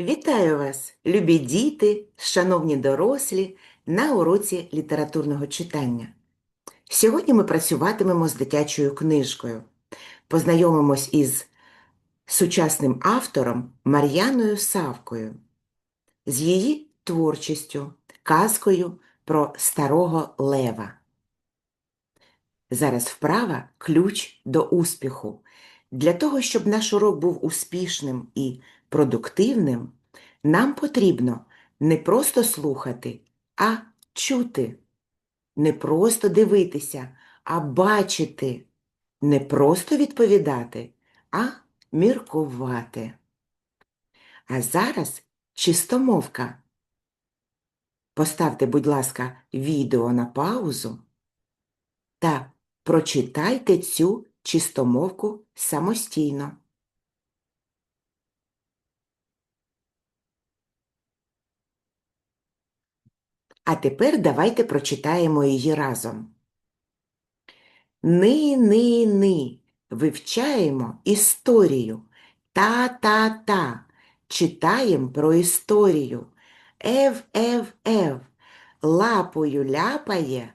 Вітаю вас, любі діти, шановні дорослі, на уроці літературного читання. Сьогодні ми працюватимемо з дитячою книжкою. Познайомимось із сучасним автором Мар'яною Савкою, з її творчістю, казкою про старого лева. Зараз вправа ключ до успіху. Для того, щоб наш урок був успішним і продуктивним, нам потрібно не просто слухати, а чути. Не просто дивитися, а бачити. Не просто відповідати, а міркувати. А зараз чистомовка. Поставте, будь ласка, відео на паузу та прочитайте цю чистомовку самостійно. А тепер давайте прочитаємо її разом. Ни-ни-ни. Вивчаємо історію. Та-та-та. Читаєм про історію. Ев-ев-ев. Лапою ляпає.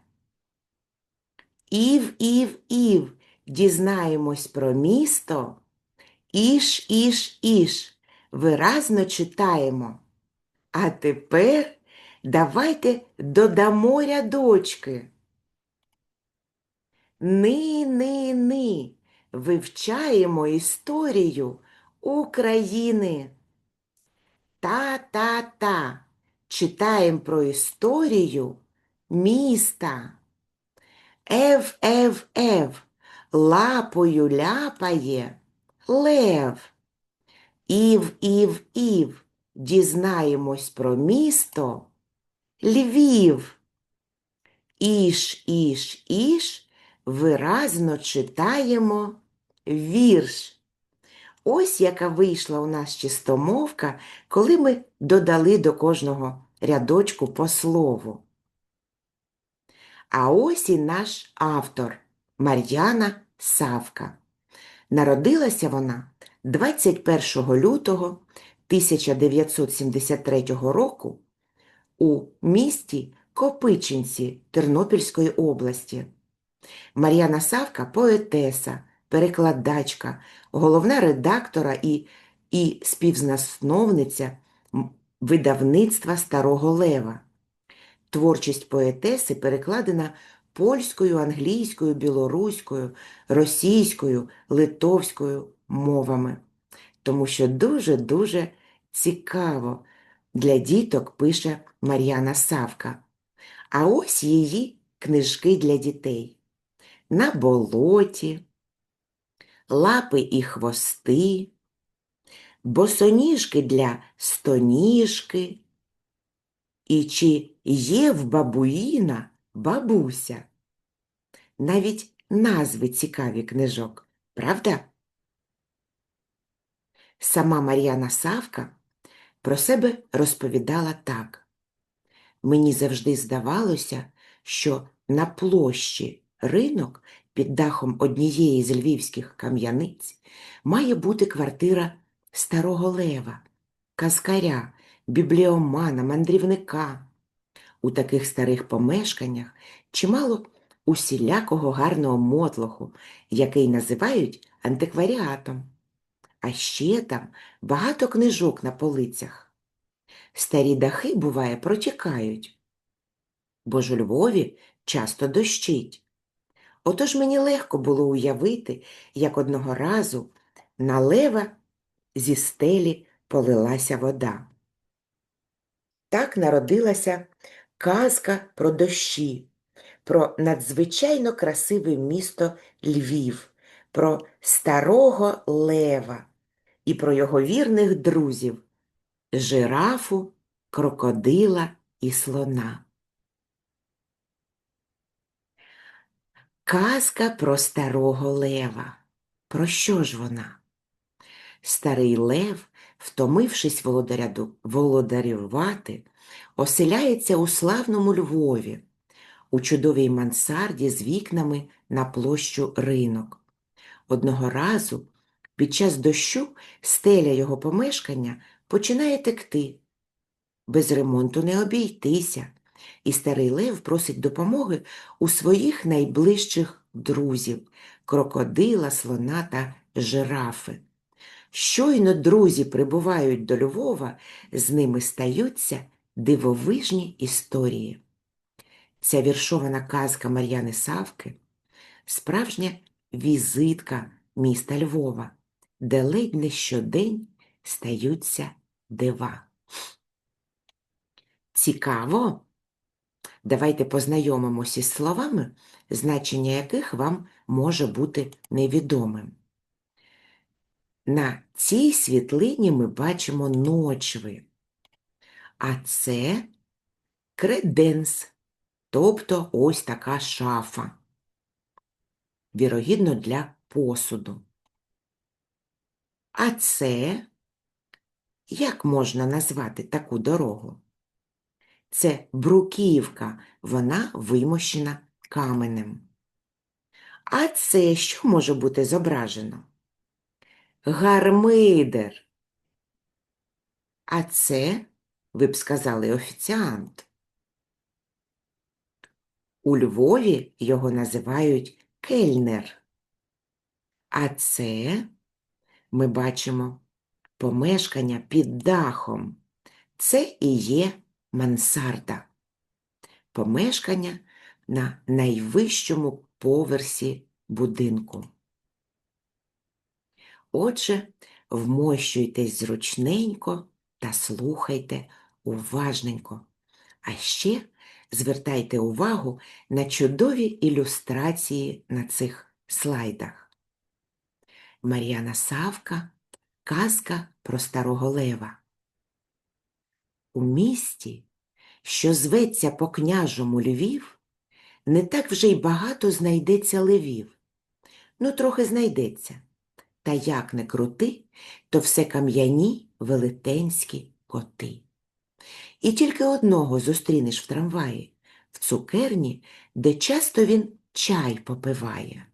Ів-ів-ів. Дізнаємось про місто. Іш-іш-іш. Виразно читаємо. А тепер давайте додамо рядочки. Ни-ни-ни. Вивчаємо історію України. Та-та-та. Читаємо про історію міста. Ев-ев-ев. Лапою ляпає лев. Ів-ів-ів. Дізнаємось про місто Львів. Іш-іш-іш. Виразно читаємо вірш. Ось яка вийшла у нас чистомовка, коли ми додали до кожного рядочку по слову. А ось і наш автор Мар'яна Савка. Народилася вона 21 лютого 1973 року у місті Копичинці Тернопільської області. Мар'яна Савка поетеса, перекладачка, головна редактора і, і співзасновниця видавництва Старого Лева. Творчість поетеси перекладена польською, англійською, білоруською, російською, литовською мовами, тому що дуже-дуже цікаво для діток пише Мар'яна Савка. А ось її книжки для дітей. На болоті, лапи і хвости, босоніжки для стоніжки. І чи є в бабуїна бабуся? Навіть назви цікаві книжок, правда? Сама Мар'яна Савка про себе розповідала так. Мені завжди здавалося, що на площі ринок під дахом однієї з львівських кам'яниць має бути квартира старого лева, казкаря, бібліомана, мандрівника. У таких старих помешканнях чимало усілякого гарного мотлоху, який називають антикваріатом. А ще там багато книжок на полицях. Старі дахи, буває, протікають, бо ж у Львові часто дощить. Отож мені легко було уявити, як одного разу на лева зі стелі полилася вода. Так народилася казка про дощі, про надзвичайно красиве місто Львів, про старого лева і про його вірних друзів жирафу, крокодила і слона. Казка про старого лева. Про що ж вона? Старий лев, втомившись володаряду- володарювати, оселяється у славному Львові, у чудовій мансарді з вікнами на площу ринок. Одного разу під час дощу стеля його помешкання починає текти. Без ремонту не обійтися, і старий лев просить допомоги у своїх найближчих друзів крокодила, слона та жирафи. Щойно друзі прибувають до Львова, з ними стаються дивовижні історії. Ця віршована казка Мар'яни Савки справжня візитка міста Львова, де ледь не щодень стаються дива. Цікаво? Давайте познайомимося з словами, значення яких вам може бути невідомим. На цій світлині ми бачимо ночви, а це креденс, тобто ось така шафа, вірогідно для посуду. А це, як можна назвати таку дорогу? Це бруківка, вона вимощена каменем. А це що може бути зображено? Гармидер. А це, ви б сказали, офіціант. У Львові його називають кельнер. А це ми бачимо помешкання під дахом. Це і є мансарда. Помешкання на найвищому поверсі будинку. Отже, вмощуйтесь зручненько та слухайте уважненько. А ще звертайте увагу на чудові ілюстрації на цих слайдах. Мар'яна Савка Казка про старого лева. У місті, що зветься по княжому Львів, не так вже й багато знайдеться левів. Ну, трохи знайдеться. Та як не крути, то все кам'яні велетенські коти. І тільки одного зустрінеш в трамваї, в цукерні, де часто він чай попиває.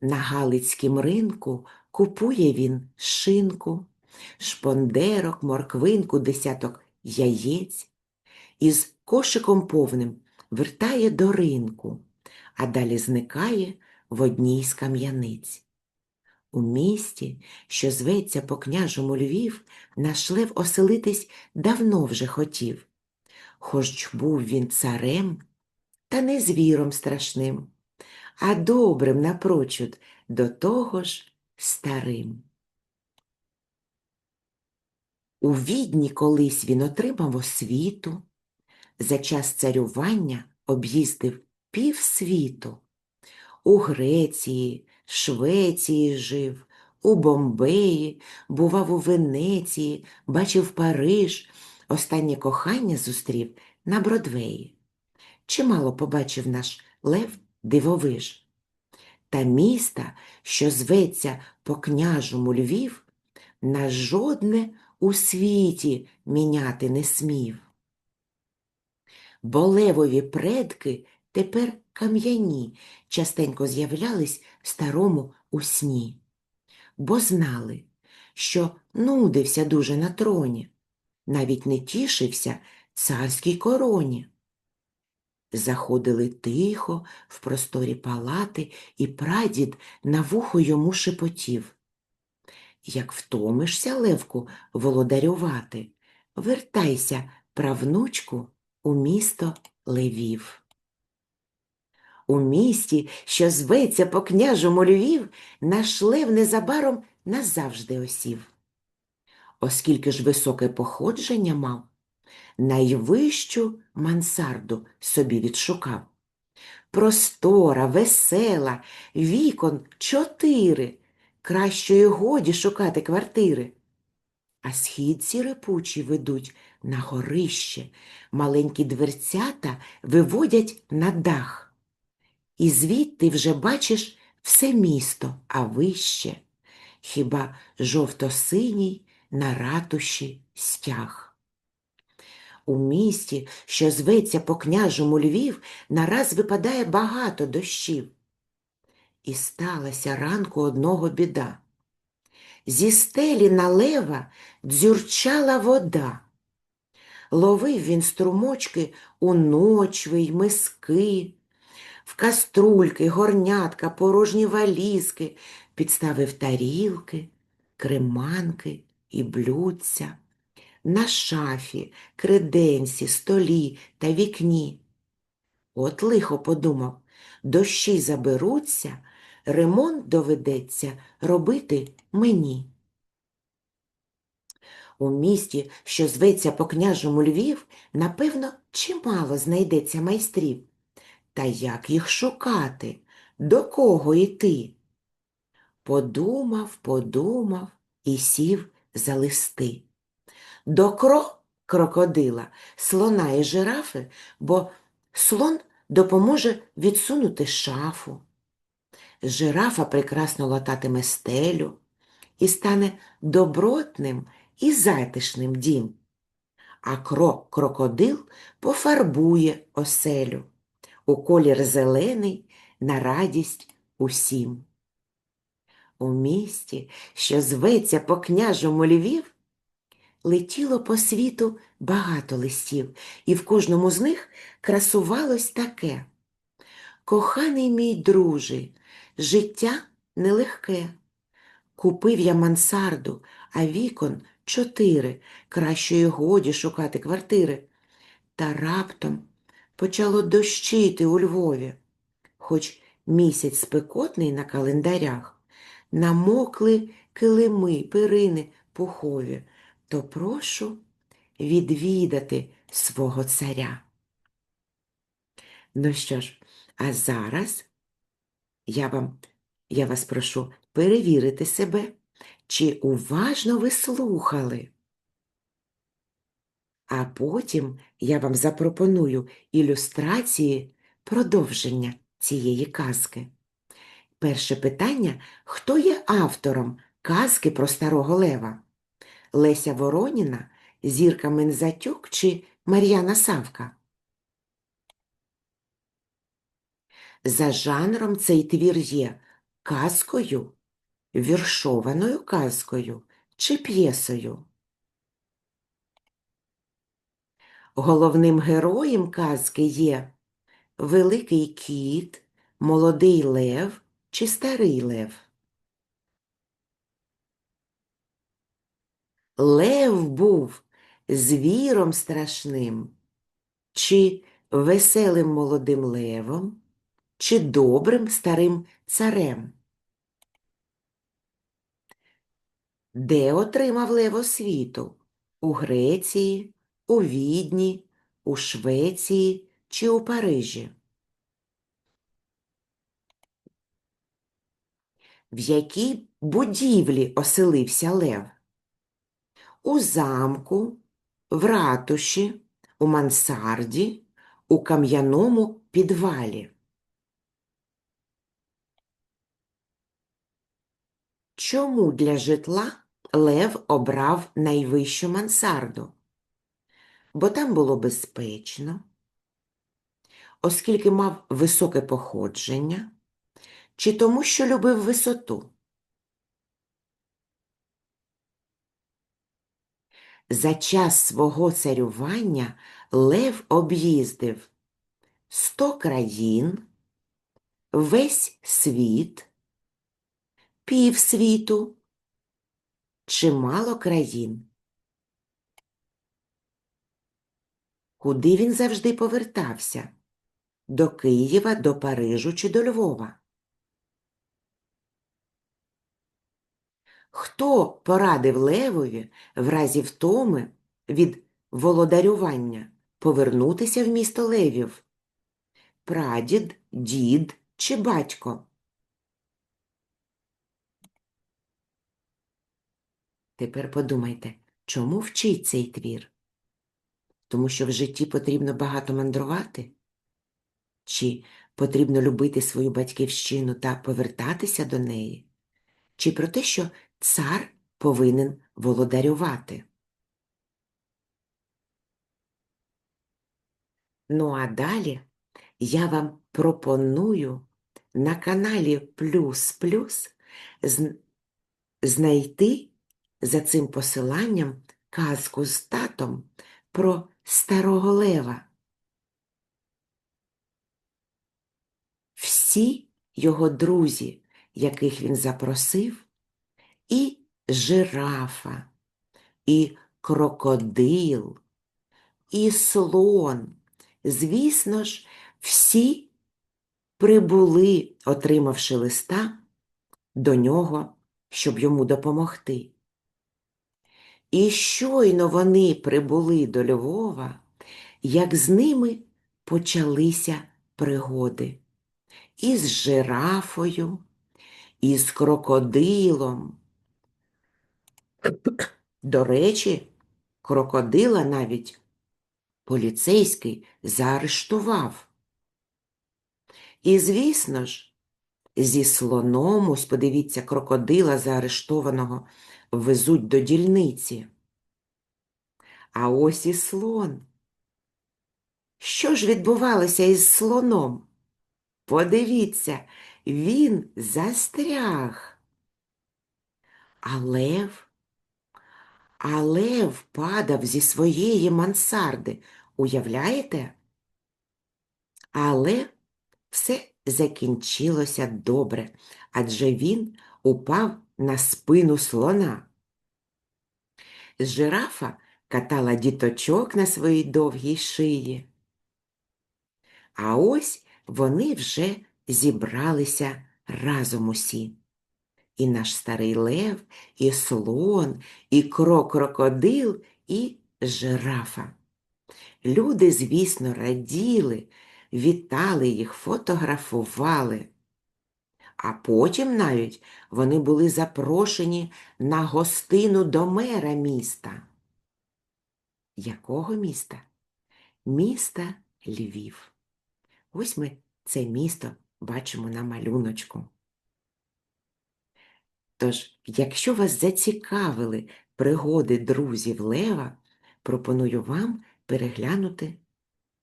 На Галицькім ринку купує він шинку, шпондерок, морквинку, десяток яєць, із кошиком повним вертає до ринку, а далі зникає в одній з кам'яниць. У місті, що зветься по княжому Львів, наш лев оселитись давно вже хотів. Хоч був він царем, та не звіром страшним, а добрим напрочуд до того ж старим. У відні колись він отримав освіту, за час царювання об'їздив півсвіту. У Греції, Швеції жив, у Бомбеї, бував у Венеції, бачив Париж, останнє кохання зустрів на Бродвеї. Чимало побачив наш Лев дивовиж. Та міста, що зветься по княжому Львів, на жодне у світі міняти не смів. Бо левові предки тепер кам'яні частенько з'являлись в старому у сні, бо знали, що нудився дуже на троні, навіть не тішився царській короні. Заходили тихо в просторі палати, і прадід на вухо йому шепотів. Як втомишся, Левку, володарювати, вертайся, правнучку, у місто Левів. У місті, що зветься по княжому Львів, наш лев незабаром назавжди осів. Оскільки ж високе походження мав, найвищу мансарду собі відшукав. Простора, весела, вікон чотири, кращої годі шукати квартири. А східці репучі ведуть на горище, маленькі дверцята виводять на дах. І звідти вже бачиш все місто, а вище, хіба жовто-синій на ратуші стяг. У місті, що зветься по княжому Львів, нараз випадає багато дощів. І сталася ранку одного біда. Зі стелі на лева дзюрчала вода. Ловив він струмочки у ночви й миски, в каструльки, горнятка, порожні валізки, підставив тарілки, креманки і блюдця. На шафі, креденсі, столі та вікні. От лихо подумав, дощі заберуться, ремонт доведеться робити мені. У місті, що зветься по княжому Львів, напевно, чимало знайдеться майстрів. Та як їх шукати? До кого йти? Подумав, подумав і сів за листи. До кро крокодила, слона і жирафи, бо слон допоможе відсунути шафу. Жирафа прекрасно лататиме стелю і стане добротним і затишним дім. А крок крокодил пофарбує оселю у колір зелений на радість усім. У місті, що зветься по княжому Львів, летіло по світу багато листів, і в кожному з них красувалось таке. Коханий мій друже, життя нелегке. Купив я мансарду, а вікон чотири, кращої годі шукати квартири. Та раптом почало дощити у Львові, хоч місяць спекотний на календарях, намокли килими, перини пухові, то прошу відвідати свого царя. Ну що ж, а зараз я вам, я вас прошу перевірити себе, чи уважно ви слухали. А потім я вам запропоную ілюстрації продовження цієї казки. Перше питання хто є автором казки про старого лева? Леся Вороніна, Зірка Мензатюк чи Мар'яна Савка? За жанром цей твір є казкою, віршованою казкою чи п'єсою. Головним героєм казки є Великий кіт, молодий лев чи старий лев. Лев був звіром страшним, чи веселим молодим левом, чи добрим старим царем. Де отримав лев освіту? У Греції, у Відні, у Швеції чи у Парижі? В якій будівлі оселився лев? У замку, в ратуші, у мансарді, у кам'яному підвалі. Чому для житла Лев обрав найвищу мансарду? Бо там було безпечно, оскільки мав високе походження, чи тому, що любив висоту. За час свого царювання Лев об'їздив сто країн, весь світ, півсвіту, чимало країн. Куди він завжди повертався? До Києва, до Парижу чи до Львова? Хто порадив Левові в разі втоми від володарювання повернутися в місто Левів? Прадід, дід чи батько? Тепер подумайте, чому вчить цей твір? Тому що в житті потрібно багато мандрувати? Чи потрібно любити свою батьківщину та повертатися до неї? Чи про те, що цар повинен володарювати? Ну а далі я вам пропоную на каналі Плюс Плюс знайти за цим посиланням казку з татом про старого лева. Всі його друзі, яких він запросив, і жирафа, і крокодил, і слон. Звісно ж, всі прибули, отримавши листа до нього, щоб йому допомогти. І щойно вони прибули до Львова, як з ними почалися пригоди із жирафою, із крокодилом. До речі, крокодила навіть поліцейський заарештував. І, звісно ж, зі слоном, ось подивіться, крокодила заарештованого везуть до дільниці. А ось і слон. Що ж відбувалося із слоном? Подивіться, він застряг. А лев, а лев падав зі своєї мансарди. Уявляєте? Але все закінчилося добре, адже він упав на спину слона. Жирафа катала діточок на своїй довгій шиї. А ось вони вже зібралися разом усі. І наш старий лев, і слон, і крок-крокодил, і жирафа. Люди, звісно, раділи, вітали їх, фотографували. А потім навіть вони були запрошені на гостину до мера міста. Якого міста? Міста Львів. Ось ми це місто бачимо на малюночку. Тож, якщо вас зацікавили пригоди друзів Лева, пропоную вам переглянути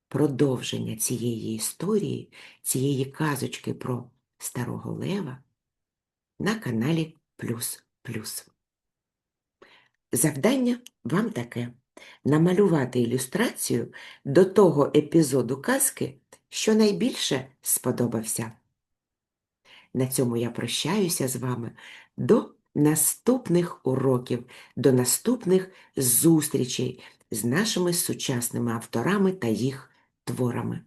продовження цієї історії, цієї казочки про старого Лева на каналі Плюс Плюс. Завдання вам таке намалювати ілюстрацію до того епізоду казки, що найбільше сподобався. На цьому я прощаюся з вами до наступних уроків, до наступних зустрічей з нашими сучасними авторами та їх творами.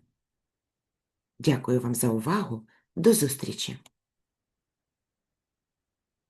Дякую вам за увагу. До зустрічі!